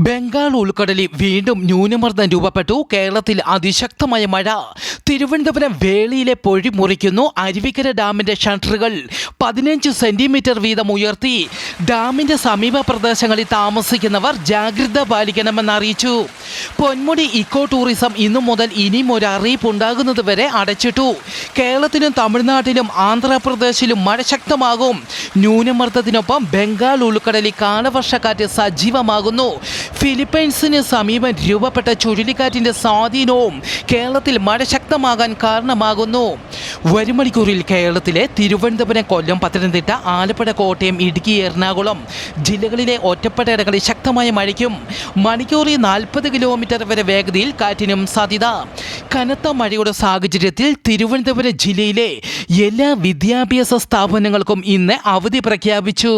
ബംഗാൾ ഉൾക്കടലിൽ വീണ്ടും ന്യൂനമർദ്ദം രൂപപ്പെട്ടു. കേരളത്തിൽ അതിശക്തമായ മഴ. തിരുവനന്തപുരം വേളിയിലെ പൊഴി മുറിക്കുന്നു. അരുവിക്കര ഡാമിന്റെ ഷട്ടറുകൾ പതിനഞ്ച് സെന്റിമീറ്റർ വീതം ഉയർത്തി. ഡാമിന്റെ സമീപ പ്രദേശങ്ങളിൽ താമസിക്കുന്നവർ ജാഗ്രത പാലിക്കണമെന്ന് അറിയിച്ചു. പൊന്മുടി ഇക്കോ ടൂറിസം ഇന്നു മുതൽ ഇനിയും ഒരു അറിയിപ്പ് ഉണ്ടാകുന്നത് വരെ അടച്ചിട്ടു. കേരളത്തിലും തമിഴ്നാട്ടിലും ആന്ധ്രാപ്രദേശിലും മഴ ശക്തമാകും. ന്യൂനമർദ്ദത്തിനൊപ്പം ബംഗാൾ ഉൾക്കടലിൽ കാലവർഷക്കാറ്റ് സജീവമാകുന്നു. ഫിലിപ്പൈൻസിന് സമീപം രൂപപ്പെട്ട ചുഴലിക്കാറ്റിന്റെ സ്വാധീനവും കേരളത്തിൽ മഴ ശക്തമാകാൻ കാരണമാകുന്നു. വരും മണിക്കൂറിൽ കേരളത്തിലെ തിരുവനന്തപുരം കൊല്ലം പത്തനംതിട്ട ആലപ്പുഴ കോട്ടയം ഇടുക്കി എറണാകുളം ജില്ലകളിലെ ഒറ്റപ്പെട്ട ഇടങ്ങളിൽ ശക്തമായ മഴയ്ക്കും. മണിക്കൂറിൽ നാൽപ്പത് കിലോമീറ്റർ വരെ വേഗതയിൽ കാറ്റിനും സാധ്യത. കനത്ത മഴയുടെ സാഹചര്യത്തിൽ തിരുവനന്തപുരം ജില്ലയിലെ എല്ലാ വിദ്യാഭ്യാസ സ്ഥാപനങ്ങൾക്കും ഇന്ന് അവധി പ്രഖ്യാപിച്ചു.